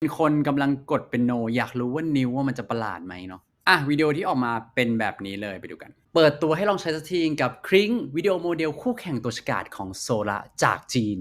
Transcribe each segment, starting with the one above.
เป็นคนกำลังกดเป็นโน อยากรู้ว่านิ้วว่ามันจะประหลาดไหมเนาะอะวิดีโอที่ออกมาเป็นแบบนี้เลยไปดูกัน เปิดตัวให้ลองใช้สักทีกับคริงวิดีโอโมเดลคู่แข่งตัวฉกาจของโซละจากจีน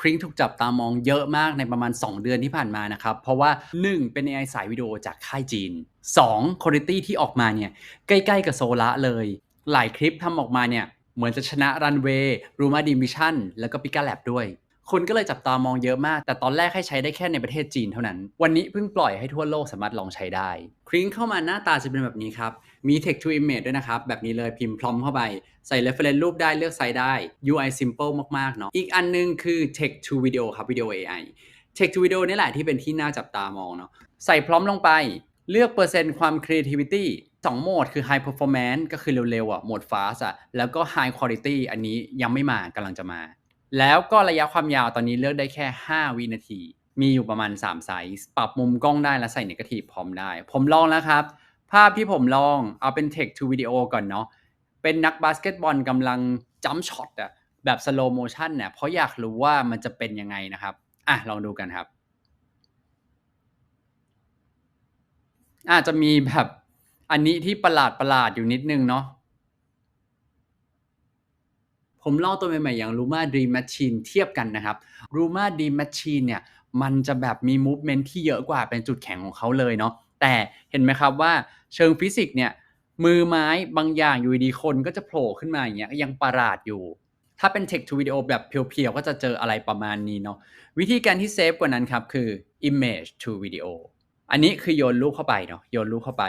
คริงถูกจับตามองเยอะมากในประมาณ 2 เดือนที่ผ่านมานะครับ เพราะว่า 1. เป็น AI สายวิดีโอจากค่ายจีน 2. Quality ที่ออกมาเนี่ย ใกล้ๆกับโซละเลย หลายคลิปทำออกมาเนี่ย เหมือนจะชนะรันเวย์รูมาดีมิชันแล้วก็ปิกาแลบด้วย คนก็เลยจับตามองเยอะมาก แต่ตอนแรกให้ใช้ได้แค่ในประเทศจีนเท่านั้น วันนี้เพิ่งปล่อยให้ทั่วโลกสามารถลองใช้ได้คริงเข้ามาหน้าตาจะเป็นแบบนี้ครับ มี text to image ด้วยนะครับ แบบนี้เลยพิมพ์พร้อมเข้าไป ใส่ reference รูปได้เลือกไซส์ได้ UI simple มากๆเนาะ อีกอันนึงคือ text to video ครับ video AI text to video นี่แหละที่เป็นที่น่าจับตามองเนาะ ใส่พร้อมลงไป เลือกเปอร์เซ็นต์ความ creativity สองโหมดคือ high performance ก็คือเร็วๆอะ โหมด fast อะ แล้วก็ high quality อันนี้ยังไม่มากำลังจะมา แล้วก็ระยะความยาวตอนนี้เลือกได้แค่ 5 วินาที มีอยู่ประมาณ 3 ไซส์ ปรับมุมกล้องได้และใส่เนกาทีฟพร้อมได้ ผมลองแล้วครับ ภาพที่ผมลองเอาเป็น text to video ก่อนเนาะ เป็นนักบาสเกตบอลกำลังจัมช็อตอะแบบ slow motion เนี่ยเพราะอยากรู้ว่ามันจะเป็นยังไงนะครับ อะ ลองดูกันครับ อาจจะมีแบบอันนี้ที่ประหลาดประหลาดอยู่นิดนึงเนาะ ผมเลองตัวใหม่ๆอย่าง Luma Dream Machine เทียบกันนะครับ Luma Dream Machine เนี่ยมันจะแบบมี movement ที่เยอะกว่าเป็นจุดแข็งของเขาเลยเนาะแต่เห็นไหมครับว่าเชิงฟิสิกส์เนี่ยมือไม้บางอย่างอยู่ดีคนก็จะโผล่ขึ้นมาอย่างเงี้ยยังประหลาดอยู่ ถ้าเป็น text to video แบบเพียวๆ ก็จะเจออะไรประมาณนี้เนาะวิธีการที่เซฟกว่านั้นครับคือ image to video อันนี้คือโยนรูปเข้าไปเนาะโยนรูปเข้าไป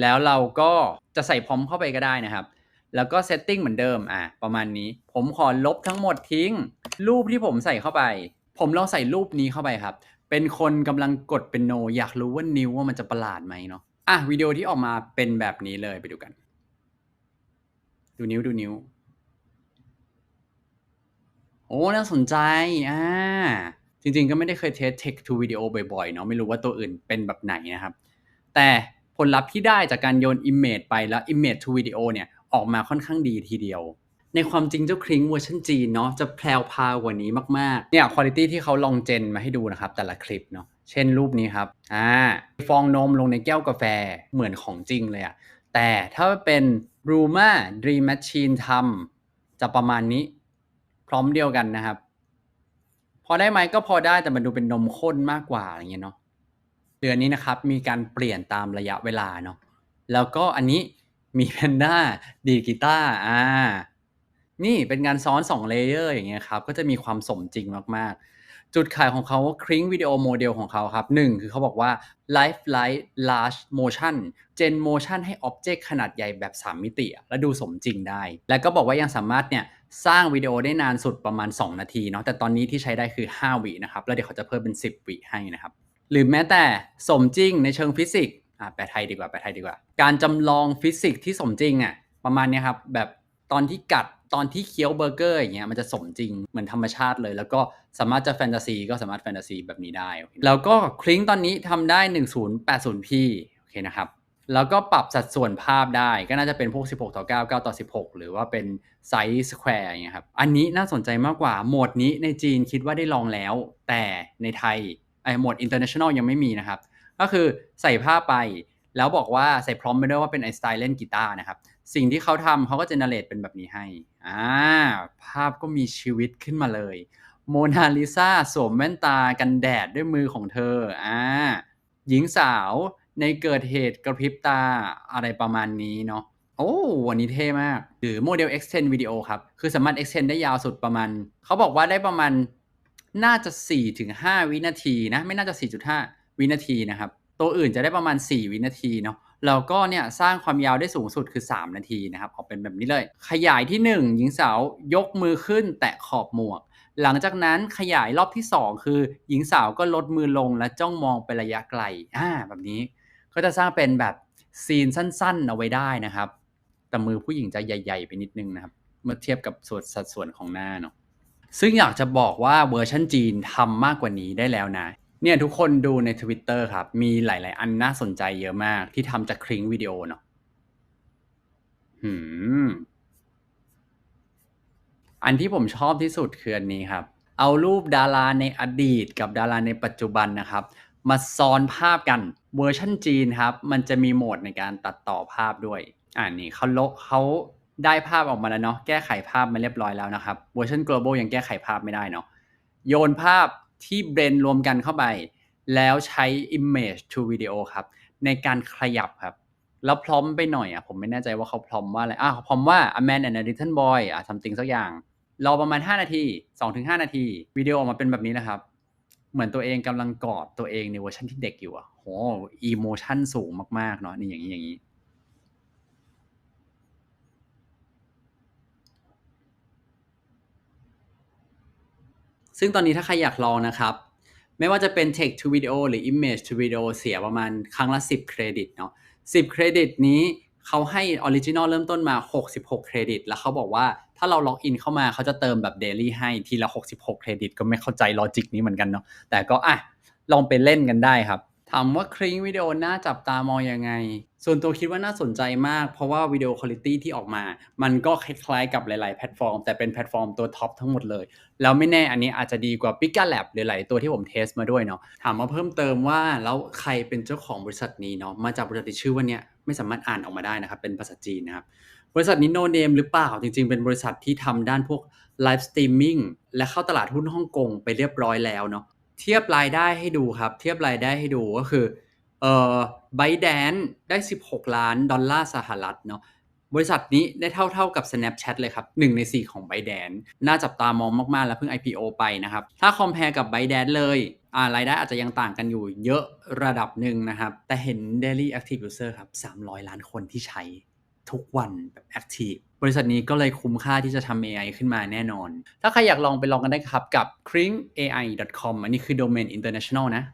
แล้วเราก็จะใส่พร้อมเข้าไปก็ได้นะครับ แล้วก็ setting เหมือนเดิมอะประมาณนี้ ผมขอลบทั้งหมดทิ้ง รูปที่ผมใส่เข้าไป ผมลองใส่รูปนี้เข้าไปครับ เป็นคนกำลังกดเป็นโน อยากรู้ว่านิ้วว่ามันจะประหลาดไหมเนาะอะวิดีโอที่ออกมาเป็นแบบนี้เลยไปดูกัน ดูนิ้วดูนิ้ว โอ้น่าสนใจอ่าจริงๆก็ไม่ได้เคยเทส text to video บ่อยๆเนาะไม่รู้ว่าตัวอื่นเป็นแบบไหนนะครับ แต่ผลลัพธ์ที่ได้จากการโยน image ไปแล้ว image to video เนี่ย ออกมาค่อนข้างดีทีเดียว ในความจริงเจ้าคริงเวอร์ชันจีนเนาะจะแพรวพาวกว่านี้มากๆเนี่ยคุณภาพที่เขาลองเจนมาให้ดูนะครับ แต่ละคลิปเนาะเช่นรูปนี้ครับอ่าฟองนมลงในแก้วกาแฟเหมือนของจริงเลยอะแต่ถ้าเป็น Ruma Dream Machine ทำจะประมาณนี้พร้อมเดียวกันนะครับ พอได้ไหมก็พอได้แต่มันดูเป็นนมข้นมากกว่าอย่างเงี้ยเนาะเดือนนี้นะครับมีการเปลี่ยนตามระยะเวลาเนาะแล้วก็อันนี้ มีแพนด้าดีกีตาร์อ่า นี่เป็นงานซ้อน2เลเยอร์อย่างเงี้ยครับ ก็จะมีความสมจริงมากๆ จุดขายของเขาคริงวิดีโอโมเดลของเขาครับ1คือเขาบอกว่า Life Light Large Motion Gen Motion ให้ Object ขนาดใหญ่แบบ 3 มิติ และดูสมจริงได้ แล้วก็บอกว่ายังสามารถเนี่ยสร้างวิดีโอได้นานสุดประมาณ 2 นาทีเนาะแต่ตอนนี้ที่ใช้ได้คือ 5 วินะครับ แล้วเดี๋ยวเขาจะเพิ่มเป็น 10 วิให้นะครับ หรือแม้แต่สมจริงในเชิงฟิสิกส์ อ่าแปลไทยดีกว่าแปลไทยดีกว่า การจำลองฟิสิกส์ที่สมจริงอะ่ะประมาณนี้ครับแบบตอนที่กัดตอนที่เคี้ยวเบอร์เกอร์อย่างเงี้ยมันจะสมจริงเหมือนธรรมชาติเลย แล้วก็สามารถจะแฟนตาซีก็สามารถแฟนตาซีแบบนี้ได้ แล้วก็คลิงตอนนี้ทำได้ 1080p โอเคนะครับแล้วก็ปรับสัดส่วนภาพได้ก็น่าจะเป็นพวก 16 ต่อ 9 9 ต่อ 16 หรือว่าเป็นไซส์สแควร์อย่างเงี้ยครับอันนี้น่าสนใจมากกว่าโหมดนี้ในจีนคิดว่าได้ลองแล้ว แต่ในไทยไอโหมด international ยังไม่มีนะครับ ก็คือใส่ภาพไป แล้วบอกว่าใส่พร้อมไปด้วยว่าเป็นไอสไตล์เล่นกีตาร์นะครับ สิ่งที่เขาทำเขาก็เจเนเรตเป็นแบบนี้ให้อ่าภาพก็มีชีวิตขึ้นมาเลยโมนาลิซาสวมแว่นตากันแดดด้วยมือของเธออ่าหญิงสาวในเกิดเหตุกระพริบตาอะไรประมาณนี้เนาะโอ้วันนี้เท่มาก หรือโมเดล extend วิดีโอครับ คือสามารถ extend ได้ยาวสุดประมาณ เขาบอกว่าได้ประมาณน่าจะ 4-5 วินาทีนะ ไม่น่าจะ 4.5 วินาทีนะครับ ตัวอื่นจะได้ประมาณ 4 วินาทีเนาะแล้วก็เนี่ยสร้างความยาวได้สูงสุดคือ 3 นาทีนะครับออกเป็นแบบนี้เลย ขยายที่ 1 หญิงสาวยกมือขึ้นแตะขอบหมวก หลังจากนั้นขยายรอบที่ 2 คือ หญิงสาวก็ลดมือลงและจ้องมองไประยะไกลอ่าแบบนี้ก็จะสร้างเป็นแบบซีนสั้นๆ เอาไว้ได้นะครับ แต่มือผู้หญิงจะใหญ่ ๆ ไปนิดนึงนะครับ เมื่อเทียบกับส่วนสัดส่วนของหน้าเนาะซึ่งอยากจะบอกว่าเวอร์ชันจีนทำมากกว่านี้ได้แล้วนะ เนี่ยทุกคนดูใน Twitter ครับ มีหลาย ๆ อันน่าสนใจเยอะมาก ที่ทำจากคลิงวิดีโอเนาะหืม อันที่ผมชอบที่สุดคืออันนี้ครับ เอารูปดาราในอดีตกับดาราในปัจจุบันนะครับ มาซ้อนภาพกันเวอร์ชันจีนครับ มันจะมีโหมดในการตัดต่อภาพด้วยอ่านี่เขาโลเขาได้ภาพออกมาแล้วเนาะแก้ไขภาพมาเรียบร้อยแล้วนะครับเวอร์ชัน global ยังแก้ไขภาพไม่ได้เนาะโยนภาพ ที่เบรนรวมกันเข้าไป แล้วใช้ image to video ครับ ในการขยับครับ แล้วพร้อมไปหน่อยอะผมไม่แน่ใจว่าเขาพร้อมว่าอะไรอะพร้อมว่า a man and a little boy อะ something สักอย่าง รอประมาณ 5 นาที 2-5 นาที วิดีโอออกมาเป็นแบบนี้นะครับ เหมือนตัวเองกำลังกอดตัวเองในเวอร์ชันที่เด็กอยู่อะโหอีโมชันสูงมากๆเนาะนี่อย่างนี้อย่างนี้ ซึ่งตอนนี้ถ้าใครอยากลองนะครับ ไม่ว่าจะเป็น text to video หรือ image to video เสียประมาณครั้งละ 10 เครดิตเนาะ10 เครดิตนี้เขาให้ออริจินอลเริ่มต้นมา 66 เครดิต แล้วเขาบอกว่าถ้าเราล็อกอินเข้ามาเขาจะเติมแบบเดลี่ให้ทีละ 66 เครดิต ก็ไม่เข้าใจลอจิกนี้เหมือนกันเนาะแต่ก็อะลองไปเล่นกันได้ครับ ถามว่าคลิงวิดีโอน่าจับตามองยังไง ส่วนตัวคิดว่าน่าสนใจมาก เพราะว่าวิดีโอคุณภาพที่ออกมา มันก็คล้ายๆกับหลาย ๆ แพลตฟอร์ม แต่เป็นแพลตฟอร์มตัวท็อปทั้งหมดเลย แล้วไม่แน่อันนี้อาจจะดีกว่า p i c a Lab หรือหลายตัวที่ผมเทสมาด้วยเนาะถามมาเพิ่มเติมว่าแล้วใครเป็นเจ้าของบริษัทนี้เนาะมาจากบริษัทที่ชื่อว่าเนี้ยไม่สามารถอ่านออกมาได้นะครับเป็นภาษาจีนนะครับบริษัทนี้โนเนมหรือเปล่า จริง ๆ เป็นบริษัทที่ทำด้านพวกไลฟ์สตรีมมิ่งและเข้าตลาดหุ้นฮ่องกงไปเรียบร้อยแล้วเนาะ เทียบรายได้ให้ดูครับ เทียบรายได้ให้ดูก็คือเอ่อไบแดนได้ 16 ล้านดอลลาร์สหรัฐเนาะบริษัทนี้ได้เท่าเท่ากับ Snapchat เลยครับ 1 ใน 4 ของ b y d a n น่าจับตามองมาก ๆ แล้วเพิ่ง IPO ไปนะครับ ถ้าคอม p a r e กับ b y d a n เลยอ่ารายได้อาจจะยังต่างกันอยู่เยอะระดับหนึ่งนะครับ แต่เห็น Daily Active User ครับ 300 ล้านคนที่ใช้ ทุกวันแบบแอคทีฟบริษัทนี้ก็เลยคุ้มค่าที่จะทำ AI ขึ้นมาแน่นอน ถ้าใครอยากลองไปลองกันได้ครับกับ kringai.com อันนี้คือ Domain International นะ